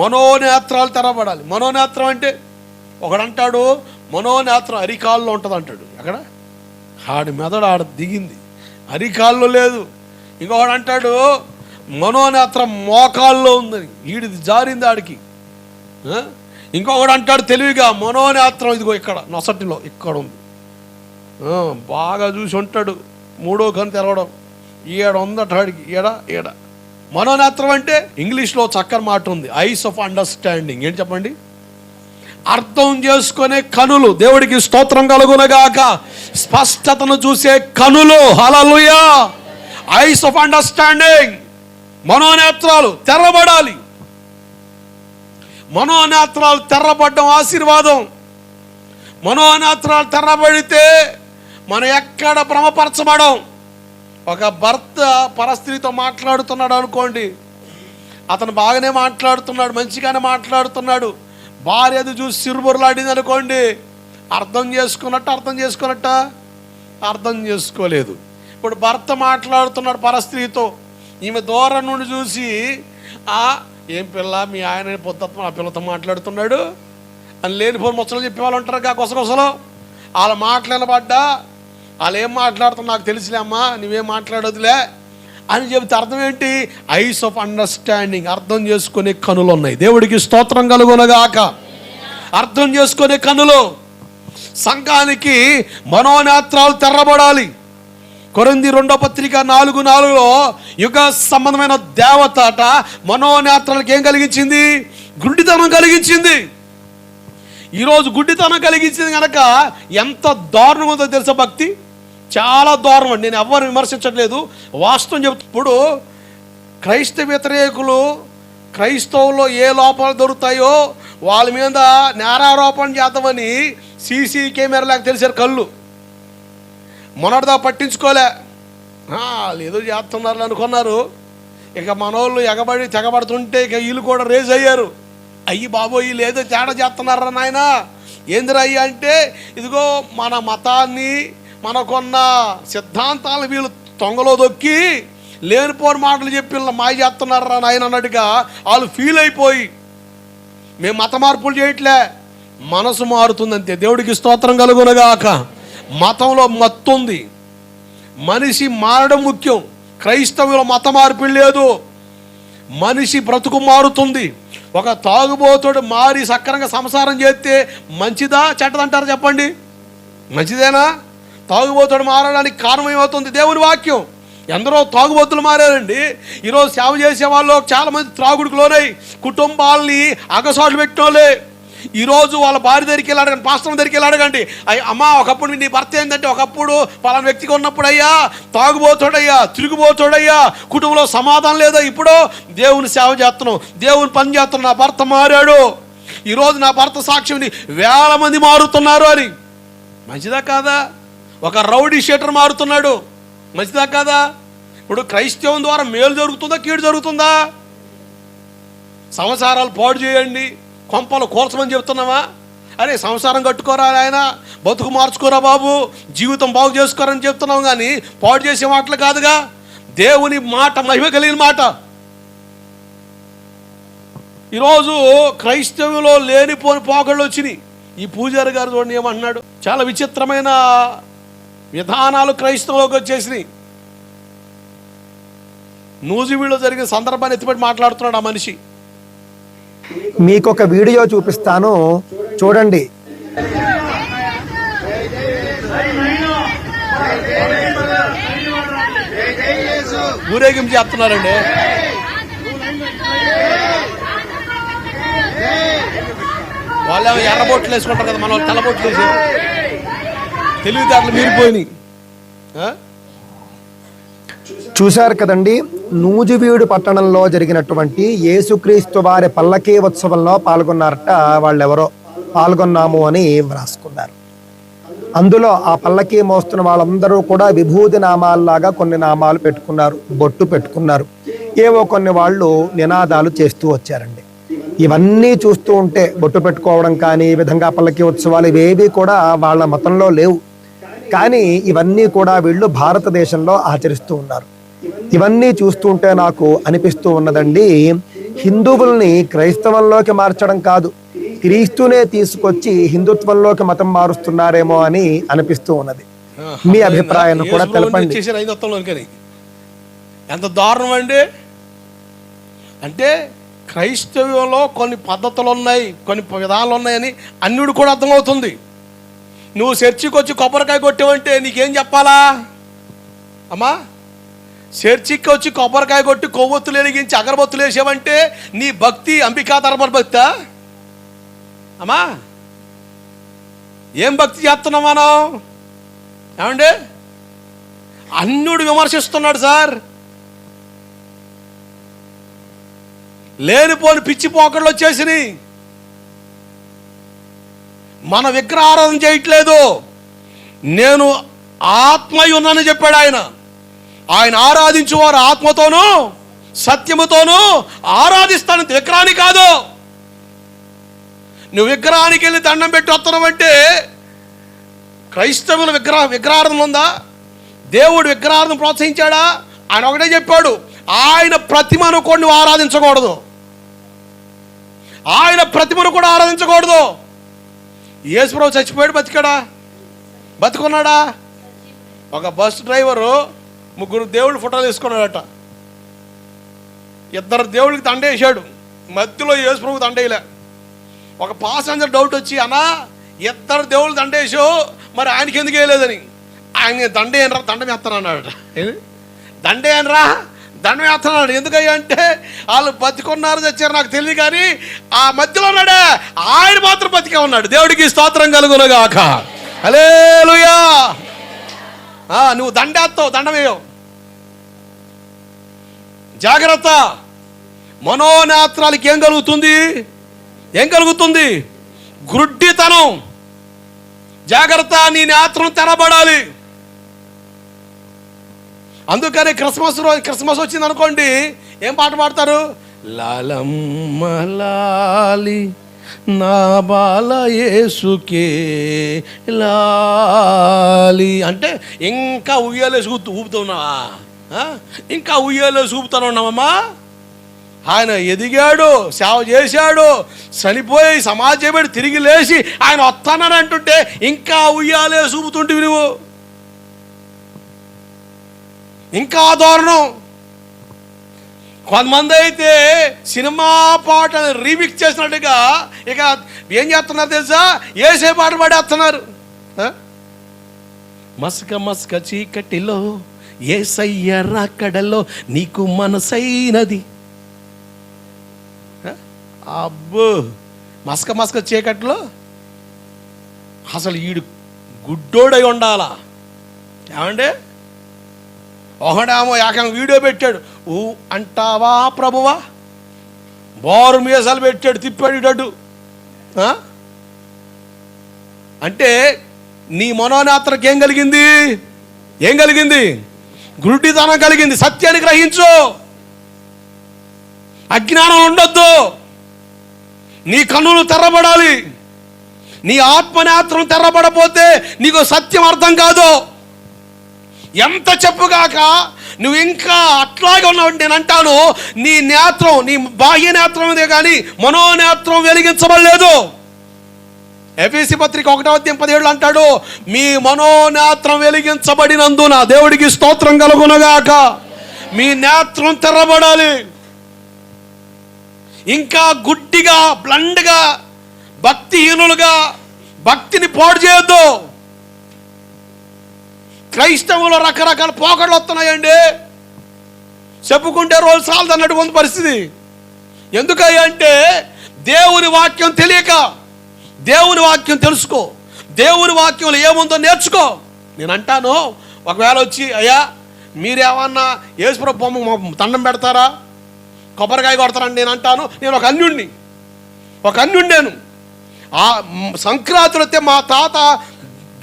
మనోనేత్రాలు తెరబడాలి మనోనేత్రం అంటే ఒకడంటాడు మనోనేత్రం అరికాల్లో ఉంటుంది అంటాడు ఎక్కడ? ఆడి మెదడు ఆడ దిగింది. అరికాల్లో లేదు. ఇంకొకడు అంటాడు మనోనేత్రం మోకాల్లో ఉందని. ఈడిది జారింది ఆడికి. ఇంకొకడు అంటాడు తెలివిగా మనోనేత్రం ఇదిగో ఇక్కడ నొసటిలో ఇక్కడ ఉంది. బాగా చూసి ఉంటాడు. మూడో కన్ను తెరవడం. ఈడ ఉందట ఆడికి. ఈడ ఈడ మనోనేత్రం అంటే ఇంగ్లీష్లో చక్కని మాట ఉంది. ఐస్ ఆఫ్ అండర్స్టాండింగ్ ఏంటి చెప్పండి? అర్థం చేసుకునే కనులు. దేవుడికి స్తోత్రం కలుగునగాక. స్పష్టతను చూసే కనులు. హలలుయా ఐస్ ఆఫ్ అండర్స్టాండింగ్ మనోనేత్రాలు తెరబడాలి. మనోనేత్రాలు తెరబడడం ఆశీర్వాదం. మనోనేత్రాలు తెరబడితే మనం ఎక్కడ భ్రమపరచబడం? ఒక భర్త పరస్త్రీతో మాట్లాడుతున్నాడు అనుకోండి. అతను బాగానే మాట్లాడుతున్నాడు మంచిగానే మాట్లాడుతున్నాడు. భార్య అది చూసి సిరుబురులాడింది అనుకోండి. అర్థం చేసుకున్నట్టు అర్థం చేసుకున్నట్ట? అర్థం చేసుకోలేదు. ఇప్పుడు భర్త మాట్లాడుతున్నాడు పరస్త్రీతో. ఈమె దూరం నుండి చూసి ఆ ఏం పిల్ల మీ ఆయన పొద్దుత్వం ఆ పిల్లతో మాట్లాడుతున్నాడు? అని లేనిపోని ముచ్చలు చెప్పే వాళ్ళు ఉంటారు కా కొసకొసలో వాళ్ళ మాట్లాడబడ్డా వాళ్ళు ఏం మాట్లాడుతున్నా నాకు తెలిసిలే అమ్మా నువ్వేం మాట్లాడొద్దులే అని చెబితే అర్థం ఏంటి? ఐస్ ఆఫ్ అండర్స్టాండింగ్ అర్థం చేసుకునే కనులు ఉన్నాయి. దేవుడికి స్తోత్రం కలుగునగాక. అర్థం చేసుకునే కనులు. సంఘానికి మనోనేత్రాలు తెరబడాలి. కొరింది రెండో పత్రిక నాలుగు నాలుగులో యుగ సంబంధమైన దేవతాట మనోనేత్రాలకు ఏం కలిగించింది? గుడ్డితనం కలిగించింది. ఈరోజు గుడ్డితనం కలిగించింది కనుక ఎంత దారుణం ఉందో తెలుసా భక్తి? చాలా దారుణం అండి. నేను ఎవరు విమర్శించట్లేదు. వాస్తవం చెప్తున్నప్పుడు క్రైస్త క్రైస్తవ వ్యతిరేకులు క్రైస్తవులో ఏ లోపాలు దొరుకుతాయో వాళ్ళ మీద నేరారోపణ చేద్దామని సీసీ కెమెరాలకు తెలిసారు కళ్ళు. మొన్నటిదా పట్టించుకోలే. ఏదో చేస్తున్నారు అనుకున్నారు. ఇక మనోళ్ళు ఎగబడి తెగబడుతుంటే ఇక వీళ్ళు కూడా రేజ్ అయ్యారు. అయ్యి బాబోయ్ వీళ్ళు ఏదో తేడా చేస్తున్నారా నాయన? ఏందిరా అయ్యి అంటే ఇదిగో మన మతాన్ని మనకున్న సిద్ధాంతాలను వీళ్ళు తొంగలో దొక్కి లేనిపోని మాటలు చెప్పి మాయ చేస్తున్నారా నాయన అన్నట్టుగా వాళ్ళు ఫీల్ అయిపోయి మేము మత మార్పులు చేయట్లే మనసు మారుతుందంతే. దేవుడికి స్తోత్రం కలుగునగాక. మతంలో మత్తు ఉంది. మనిషి మారడం ముఖ్యం. క్రైస్తవుల మత మార్పు లేదు. మనిషి బ్రతుకు మారుతుంది. ఒక తాగుబోతుడు మారి సక్రంగా సంసారం చేస్తే మంచిదా చెడ్డదంటారు చెప్పండి? మంచిదేనా? తాగుబోతుడు మారడానికి కారణమేమవుతుంది? దేవుని వాక్యం. ఎందరో తాగుబోతులు మారారండి. ఈరోజు సేవ చేసే వాళ్ళు చాలామంది త్రాగుడికి లోనై కుటుంబాలని అగసాట్లు పెట్టిన ఈరోజు వాళ్ళ భార్య దగ్గరికి వెళ్ళి అడగండి పాస్టర్ దగ్గరికి వెళ్ళి అడగండి అయ్య ఒకప్పుడు నీ భర్త ఏంటంటే ఒకప్పుడు పలానా వ్యక్తిగా ఉన్నప్పుడు అయ్యా తాగుబోతాడయ్యా తిరిగిపోతాడయ్యా కుటుంబంలో సమాధానం లేదా? ఇప్పుడు దేవుని సేవ చేస్తున్నాం. దేవుని పని చేస్తున్నాం. నా భర్త మారాడు. ఈరోజు నా భర్త సాక్ష్యం వేల మంది మారుతున్నారు అని. మంచిదా కాదా? ఒక రౌడీ షీటర్ మారుతున్నాడు. మంచిదా కాదా? ఇప్పుడు క్రైస్తవం ద్వారా మేలు జరుగుతుందా కీడు జరుగుతుందా? సంసారాలు పాడు చేయండి. కొంపలు కోల్చమని చెప్తున్నావా? అరే సంసారం కట్టుకోరా ఆయన బతుకు మార్చుకోరా బాబు జీవితం బాగు చేసుకోరని చెప్తున్నాం కానీ పాడు చేసే మాటలు కాదుగా. దేవుని మాట మహిమ కలిగిన మాట. ఈరోజు క్రైస్తవంలో లేనిపోని పోకళ్ళు వచ్చినాయి. ఈ పూజారి గారు చూడండి ఏమంటున్నాడు చాలా విచిత్రమైన విధానాలు క్రైస్తవంలోకి వచ్చేసినాయి. నూజివీడులో జరిగిన సందర్భాన్ని ఎత్తిపెట్టి మాట్లాడుతున్నాడు ఆ మనిషి. మీకు ఒక వీడియో చూపిస్తాను. చూడండి. ఊరేగింపు చేస్తున్నారండి. వాళ్ళేమో ఎర్రబొట్లు వేసుకుంటారు కదా మన వాళ్ళు తెల్లబొట్లు వేసారు తెలివితేటలు మీరిపోయినాయి. ఆ? చూశారు కదండి నూజివీడు పట్టణంలో జరిగినటువంటి యేసుక్రీస్తు వారి పల్లకీ ఉత్సవంలో పాల్గొన్నారట వాళ్ళెవరో. పాల్గొన్నాము అని వ్రాసుకున్నారు. అందులో ఆ పల్లకీ మోస్తున్న వాళ్ళందరూ కూడా విభూతి నామాల్లాగా కొన్ని నామాలు పెట్టుకున్నారు బొట్టు పెట్టుకున్నారు. ఏవో కొన్ని వాళ్ళు నినాదాలు చేస్తూ వచ్చారండి. ఇవన్నీ చూస్తూ ఉంటే బొట్టు పెట్టుకోవడం కానీ ఈ విధంగా పల్లకీ ఉత్సవాలు ఇవేవి కూడా వాళ్ళ మతంలో లేవు. కానీ ఇవన్నీ కూడా వీళ్ళు భారతదేశంలో ఆచరిస్తూ ఉన్నారు. ఇవన్నీ చూస్తుంటే నాకు అనిపిస్తూ ఉన్నదండి హిందువుల్ని క్రైస్తవంలోకి మార్చడం కాదు క్రీస్తునే తీసుకొచ్చి హిందుత్వంలోకి మతం మారుస్తున్నారేమో అని అనిపిస్తూ ఉన్నది. మీ అభిప్రాయాన్ని కూడా తెలపండి. ఎంత దారుణం అండి? అంటే క్రైస్తవ్యంలో కొన్ని పద్ధతులు ఉన్నాయి కొన్ని విధానాలు ఉన్నాయని అన్యుడు కూడా అర్థమవుతుంది. నువ్వు చర్చికి వచ్చి కొబ్బరికాయ కొట్టావంటే నీకేం చెప్పాలా? అమ్మా చర్చికి వచ్చి కొబ్బరికాయ కొట్టి కొవ్వొత్తులు వెలిగించి అగరబత్తులు వేసావంటే నీ భక్తి అంబికా తరపర భక్తా అమ్మా ఏం భక్తి చేస్తున్నాం మనం ఏమండి? అన్యుడు విమర్శిస్తున్నాడు సార్. లేనిపోని పిచ్చి పోకడలు వచ్చేసినాయి. మన విగ్రహారాధన చేయట్లేదు. నేను ఆత్మయి ఉన్నానని చెప్పాడు ఆయన. ఆయన ఆరాధించువారు ఆత్మతోనూ సత్యముతోనూ ఆరాధిస్తాను. విగ్రహాన్ని కాదు. నువ్వు విగ్రహానికి వెళ్ళి దండం పెట్టి వస్తున్నావంటే క్రైస్తవుల విగ్రహ విగ్రహార్థం ఉందా? దేవుడు విగ్రహార్థం ప్రోత్సహించాడా? ఆయన ఒకటే చెప్పాడు ఆయన ప్రతిమను కూడా నువ్వు ఆరాధించకూడదు. ఆయన ప్రతిమను కూడా ఆరాధించకూడదు. యేసుప్రభు చచ్చిపోయాడు బతికాడా? బతుకున్నాడా? ఒక బస్ డ్రైవరు ముగ్గురు దేవుళ్ళు ఫోటోలు తీసుకున్నాడట ఇద్దరు దేవుళ్ళకి దండేశాడు మధ్యలో యేసుప్రభు దండేయలే ఒక పాసెంజర్ డౌట్ వచ్చి అన్నా ఇద్దరు దేవుళ్ళు దండేసో మరి ఆయనకి ఎందుకు వేయలేదని? ఆయన దండే అనరా దండం వేస్తాను అన్నాడు దండే అనరా దండం వేస్తున్నాడు ఎందుకయ్యా అంటే వాళ్ళు బతికున్నారు తెచ్చారు నాకు తెలియదు కానీ ఆ మధ్యలో ఉన్నాడే. ఆయన మాత్రం బతికే ఉన్నాడు. దేవుడికి స్తోత్రం కలుగునుగాక. హలేలుయా నువ్వు దండేస్తావు దండం వేయవు జాగ్రత్త. మనోనేత్రాలకి ఏం కలుగుతుంది? ఏం కలుగుతుంది? గ్రుడ్డితనం జాగ్రత్త నీ నేత్రం తెరబడాలి. అందుకని క్రిస్మస్ రోజు క్రిస్మస్ వచ్చింది అనుకోండి ఏం పాట పాడతారు? లాలమ్మ లాలి నా బాల యేసుకే లాలి. అంటే ఇంకా ఉయ్యాలేసి ఊపుతూ ఊపుతున్నావా? ఇంకా ఉయ్యాలేసి ఊపుతాను ఉన్నామమ్మా ఆయన ఎదిగాడు సేవ చేశాడు చనిపోయి సమాజం పెట్టి తిరిగి లేచి ఆయన వస్తానని అంటుంటే ఇంకా ఉయ్యాలే చూపుతుంటివి నువ్వు. ఇంకా దారుణం. కొంతమంది అయితే సినిమా పాటలు రీమిక్స్ చేసినట్టుగా ఇక ఏం చేస్తున్నారు తెలుసా? ఏసే పాట పాడేస్తున్నారు. మస్క మసక మసక చీకటిలో ఏసయ్య రాకడలో నీకు మనసైనది. అబ్బో! మసక మసక చీకట్లో అసలు ఈడు గుడ్డోడై ఉండాలా? ఏమంటే ఒకడేమో ఏకంగా వీడియో పెట్టాడు. ఊ అంటావా ప్రభువా? బోరు మీసాలు పెట్టాడు తిప్పాడు ఆ? అంటే నీ మనోనేత్రకి ఏం కలిగింది? ఏం కలిగింది? గురుడితనం కలిగింది. సత్యాన్ని గ్రహించు. అజ్ఞానం ఉండొద్దు. నీ కన్నులు తెరబడాలి. నీ ఆత్మనేత్రం తెరబడపోతే నీకు సత్యం అర్థం కాదు. ఎంత చెప్పుగాక నువ్వు ఇంకా అట్లాగే ఉన్నావు నేను అంటాను నీ నేత్రం నీ బాహ్య నేత్రం ఇదే కానీ మనోనేత్రం వెలిగించబడలేదు. ఎఫీసి పత్రిక ఒకటో అధ్యయం పదిహేడు అంటాడు మీ మనోనేత్రం వెలిగించబడినందున దేవుడికి స్తోత్రం కలుగునగాక. మీ నేత్రం తెరబడాలి. ఇంకా గుడ్డిగా బ్లండ్గా భక్తిహీనులుగా భక్తిని పాడు చేయొద్దు. క్రైస్తవులు రకరకాల పోకడలు వస్తున్నాయండి. చెప్పుకుంటే రోజు సాలదు అన్నటువంటి పరిస్థితి. ఎందుకయ్యా అంటే దేవుని వాక్యం తెలియక దేవుని వాక్యం తెలుసుకో దేవుని వాక్యంలో ఏముందో నేర్చుకో. నేను అంటాను ఒకవేళ వచ్చి అయ్యా మీరేమన్నా యేసుప్రభు బొమ్మ దండం పెడతారా? కొబ్బరికాయ కొడతారని నేను అంటాను నేను ఒక అన్యుణ్ణి. ఒక అన్యుణ్ణి నేను. ఆ సంక్రాంతి వస్తే మా తాత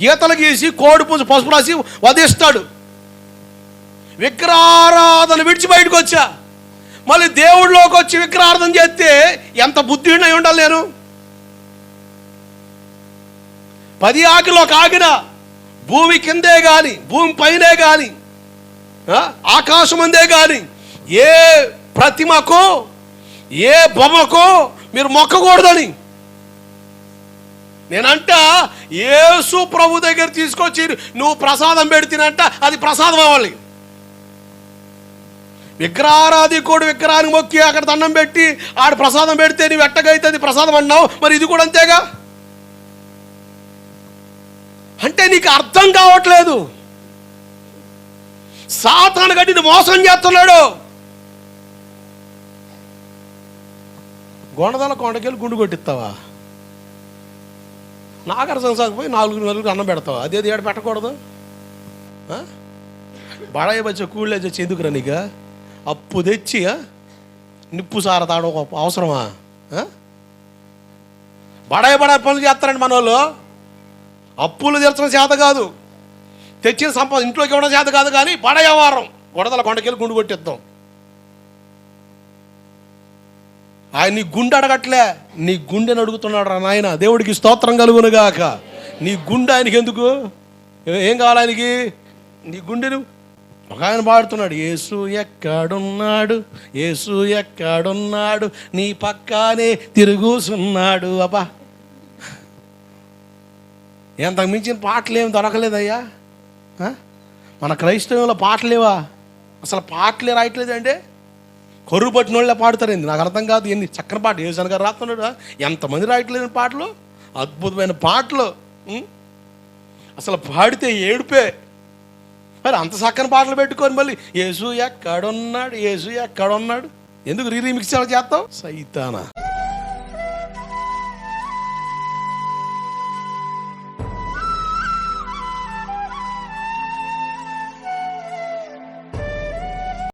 గీతలు గీసి కోడి పుంజు పసుపు రాసి వధిస్తాడు. విగ్రహారాధన విడిచి బయటకు వచ్చా. మళ్ళీ దేవుడిలోకి వచ్చి విగ్రహార్థం చేస్తే ఎంత బుద్ధిహీనై ఉండాలి నేను? పది ఆకిలో ఆగిన భూమి కిందే గాని భూమి పైనే గాని ఆకాశం అందే గాని ఏ ప్రతిమకు ఏ బొమ్మకు మీరు మొక్కకూడదని నేనంట యేసు ప్రభు దగ్గర తీసుకొచ్చి నువ్వు ప్రసాదం పెడితేనంట అది ప్రసాదం అవ్వాలి. విగ్రహారాధికుడు విగ్రహానికి మొక్కి అక్కడ దండం పెట్టి ఆడు ప్రసాదం పెడితే నువ్వు ఎట్టగైతే అది ప్రసాదం అన్నావు మరి ఇది కూడా అంతేగా? అంటే నీకు అర్థం కావట్లేదు. సాతాను గడ్డిని మోసం చేస్తున్నాడు. గొండదల కొండకెళ్ళి గుండు కొట్టిస్తావా? నాగరసం సాగిపోయి నాలుగు నలుగురు అన్నం పెడతావు. అదేది ఏడు పెట్టకూడదు? బడాయి వచ్చే కూళ్ళే చచ్చి ఎందుకురా నీకు? అప్పు తెచ్చి నిప్పు సార తాడు ఒక అవసరమా? బడాయి బడాయి పనులు చేస్తారండి మన వాళ్ళు అప్పులు తీర్చడం చేత కాదు. తెచ్చిన సంపద ఇంట్లోకి ఇవ్వడం చేత కాదు కానీ బడాయి వ్యవహారం. గొడదల కొండకెళ్ళి గుండు కొట్టిద్దాం. ఆయన నీ గుండె అడగట్లే. నీ గుండెని అడుగుతున్నాడు రా నాయన. దేవుడికి స్తోత్రం కలుగునుగాక. నీ గుండె ఆయనకి ఎందుకు? ఏం కావాలి ఆయనకి? నీ గుండెను ఒక ఆయన పాడుతున్నాడు యేసు ఎక్కడున్నాడు? యేసు ఎక్కడున్నాడు? నీ పక్కానే తిరుగుసున్నాడు. అబ్బా. ఎంతకు మించిన పాటలు దొరకలేదయ్యా? మన క్రైస్తవంలో పాటలేవా? అసలు పాటలే రాయట్లేదండి కరువు పట్టిన వాళ్ళే పాడతారండి నాకు అర్థం కాదు ఎన్ని చక్కని పాట ఏసన్ గారు రాస్తున్నాడు ఎంతమంది రాయట్లేదు పాటలు? అద్భుతమైన పాటలు. అసలు పాడితే ఏడుపే. మరి అంత చక్కని పాటలు పెట్టుకొని మళ్ళీ యేసు ఎక్కడున్నాడు? యేసు ఎక్కడున్నాడు? ఎందుకు రీ రీమిక్స్ చేస్తావు? సైతానా.